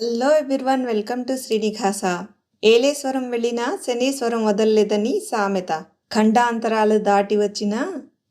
Hello everyone welcome to శ్రీనిఘాస ఏలేశ్వరం వెళ్ళినా శనీశ్వరం వదలలేదని సామెత. ఖండాంతరాలు దాటి వచ్చిన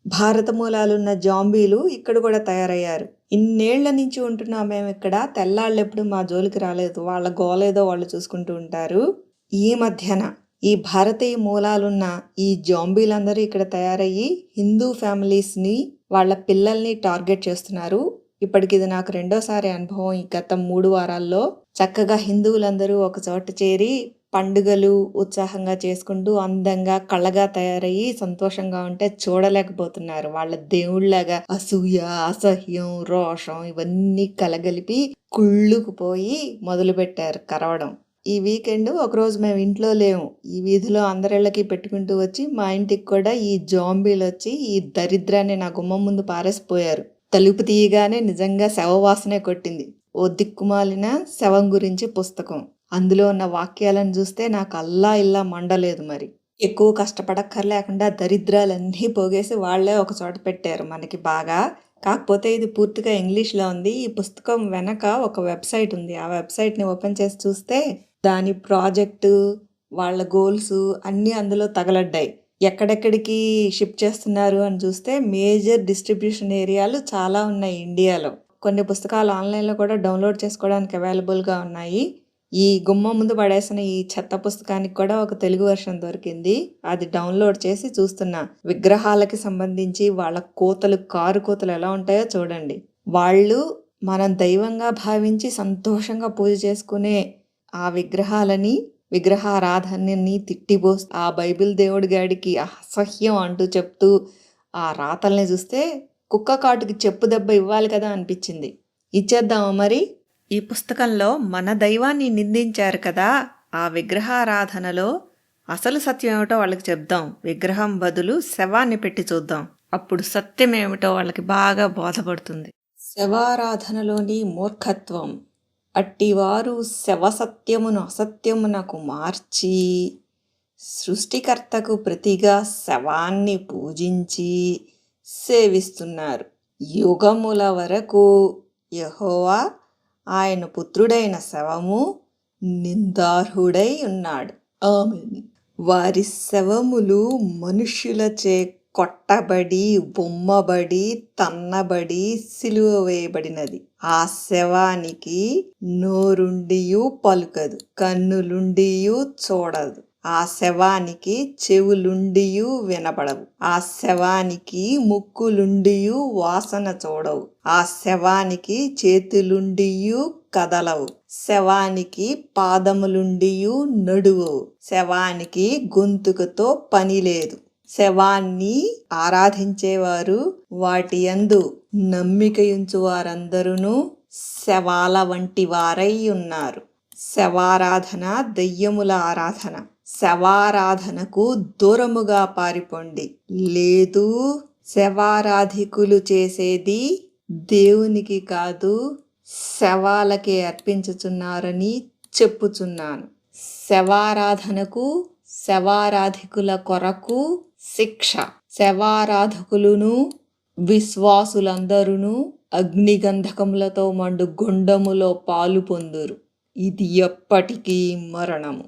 భారత మూలాలున్న జాంబీలు ఇక్కడ కూడా తయారయ్యారు. ఇన్నేళ్ళ నుంచి ఉంటున్నాం మేము ఇక్కడ. తెల్లాళ్ళు ఎప్పుడు మా జోలికి రాలేదు. వాళ్ళ గోలేదో వాళ్ళు చూసుకుంటూ ఉంటారు. ఈ మధ్యన ఈ భారతీయ మూలాలున్న ఈ జాంబీలందరూ ఇక్కడ తయారయ్యి హిందూ ఫ్యామిలీస్ని వాళ్ళ పిల్లల్ని టార్గెట్ చేస్తున్నారు. ఇప్పటికి ఇది నాకు రెండోసారి అనుభవం. ఈ గత మూడు వారాల్లో చక్కగా హిందువులందరూ ఒక చోట చేరి పండుగలు ఉత్సాహంగా చేసుకుంటూ అందంగా కళ్ళగా తయారయ్యి సంతోషంగా ఉంటే చూడలేకపోతున్నారు. వాళ్ళ దేవుళ్ళగా అసూయ అసహ్యం రోషం ఇవన్నీ కలగలిపి కుళ్ళుకుపోయి మొదలుపెట్టారు కరవడం. ఈ వీకెండ్ ఒకరోజు మేము ఇంట్లో లేము. ఈ వీధిలో అందరిళ్ళకి పెట్టుకుంటూ వచ్చి మా ఇంటికి కూడా ఈ జాంబీలు వచ్చి ఈ దరిద్రాన్ని నా గుమ్మం ముందు పారేసిపోయారు. తలుపు తీయగానే నిజంగా శవవాసనే కొట్టింది. ఓ దిక్కుమాలిన శవం గురించి పుస్తకం. అందులో ఉన్న వాక్యాలను చూస్తే నాకు అల్లా ఇల్లా మండలేదు మరి. ఎక్కువ కష్టపడక్కర్లేకుండా దరిద్రాలన్నీ పోగేసి వాళ్ళే ఒక చోట పెట్టారు మనకి బాగా. కాకపోతే ఇది పూర్తిగా ఇంగ్లీష్లో ఉంది. ఈ పుస్తకం వెనక ఒక వెబ్సైట్ ఉంది. ఆ వెబ్సైట్ని ఓపెన్ చేసి చూస్తే దాని ప్రాజెక్టు వాళ్ళ గోల్స్ అన్నీ అందులో తగలడ్డాయి. ఎక్కడెక్కడికి షిప్ చేస్తున్నారు అని చూస్తే మేజర్ డిస్ట్రిబ్యూషన్ ఏరియాలు చాలా ఉన్నాయి ఇండియాలో. కొన్ని పుస్తకాలు ఆన్లైన్లో కూడా డౌన్లోడ్ చేసుకోవడానికి అవైలబుల్గా ఉన్నాయి. ఈ గుమ్మ ముందు పడేసిన ఈ చెత్త పుస్తకానికి కూడా ఒక తెలుగు వర్షన్ దొరికింది. అది డౌన్లోడ్ చేసి చూస్తున్నా. విగ్రహాలకి సంబంధించి వాళ్ళ కోతలు కారు కోతలు ఎలా ఉంటాయో చూడండి. వాళ్ళు మనం దైవంగా భావించి సంతోషంగా పూజ చేసుకునే ఆ విగ్రహాలని విగ్రహారాధనని తిట్టిపోస్తూ ఆ బైబిల్ దేవుడి గాడికి అసహ్యం అంటూ చెప్తూ ఆ రాతల్ని చూస్తే కుక్క కాటుకి చెప్పు దెబ్బ ఇవ్వాలి కదా అనిపించింది. ఇచ్చేద్దామా మరి? ఈ పుస్తకంలో మన దైవాన్ని నిందించారు కదా. ఆ విగ్రహారాధనలో అసలు సత్యం ఏమిటో వాళ్ళకి చెప్దాం. విగ్రహం బదులు శవాన్ని పెట్టి చూద్దాం. అప్పుడు సత్యం ఏమిటో వాళ్ళకి బాగా బోధపడుతుంది. శవారాధనలోని మూర్ఖత్వం. అట్టివారు శవసత్యమును అసత్యమునకు మార్చి సృష్టికర్తకు ప్రతిగా శవాన్ని పూజించి సేవిస్తున్నారు. యుగముల వరకు యహోవా ఆయన పుత్రుడైన శవము నిందార్హుడై ఉన్నాడు. ఆమె వారి శవములు మనుష్యులచే కొట్టబడి బొమ్మబడి తన్నబడి సిలువ వేయబడినది. ఆ శవానికి నోరుండియు పలుకదు కన్నులుండియు చూడదు. ఆ శవానికి చెవులుండియు వినపడవు. ఆ శవానికి ముక్కులుండియు వాసన చూడవు. ఆ శవానికి చేతులుండియు కదలవు. శవానికి పాదములుండియు నడువవు. శవానికి గొంతుకతో పని లేదు. శవాన్ని ఆరాధించేవారు వాటి యందు నమ్మికయుంచు వారందరూ శవాల వంటి వారై ఉన్నారు. శవారాధన దెయ్యముల ఆరాధన. శవారాధనకు దూరముగా పారిపోండి. లేదు శవారాధికులు చేసేది దేవునికి కాదు శవాలకే అర్పించుచున్నారని చెప్పుచున్నాను. శవారాధనకు శవారాధికుల కొరకు శిక్ష. శవారాధకులను విశ్వాసులందరూ అగ్నిగంధకములతో మండు గుండములో పాలు పొందురు. ఇది ఎప్పటికీ మరణము.